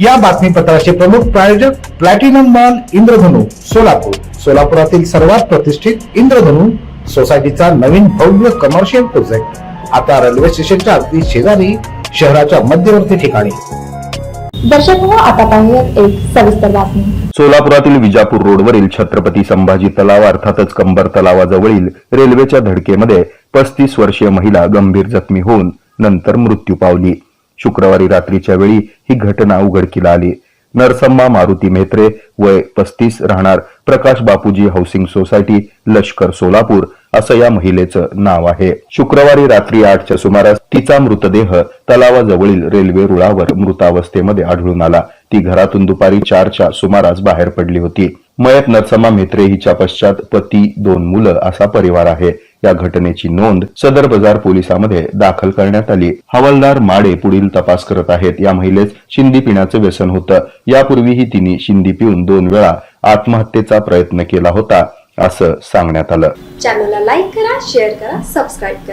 या बातमीपत्राचे प्रमुख प्रायोजक प्लॅटिनम मॉल इंद्रधनु सोलापूर. सोलापुरातील सर्वात प्रतिष्ठित इंद्रधनु सोसायटीचा नवीन भव्य कमर्शियल प्रोजेक्ट आता रेल्वे स्टेशनच्या अगदी शेजारी शहराच्या मध्यवर्ती ठिकाणी. दर्शक हो आता पाहूयात एक सविस्तर बातमी. सोलापुरातील विजापूर रोडवरील छत्रपती संभाजी तलाव अर्थातच कंबर तलावाजवळील रेल्वेच्या धडकेमध्ये पस्तीस वर्षीय महिला गंभीर जखमी होऊन नंतर मृत्यू पावली. शुक्रवारी रात्रीच्या वेळी ही घटना उघडकीला आली. नरसम्मा मारुती मेत्रे वय पस्तीस राहणार प्रकाश बापूजी हाऊसिंग सोसायटी लष्कर सोलापूर असं या महिलेचं नाव आहे. शुक्रवारी रात्री आठच्या सुमारास तिचा मृतदेह तलावाजवळील रेल्वे रुळावर मृतावस्थेमध्ये आढळून आला. ती घरातून दुपारी चारच्या सुमारास बाहेर पडली होती. मयत नरसम्मा मेत्रे हिच्या पश्चात पती दोन मुलं असा परिवार आहे. या घटनेची नोंद सदर बाजार पोलिसांमध्ये दाखल करण्यात आली. हवालदार माडे पुढील तपास करत आहेत. या महिलेस शिंदी पिण्याचं व्यसन होतं. यापूर्वीही तिने शिंदी पिऊन दोन वेळा आत्महत्येचा प्रयत्न केला होता असं सांगण्यात आलं. चॅनलला लाईक करा शेअर करा सबस्क्राईब करा.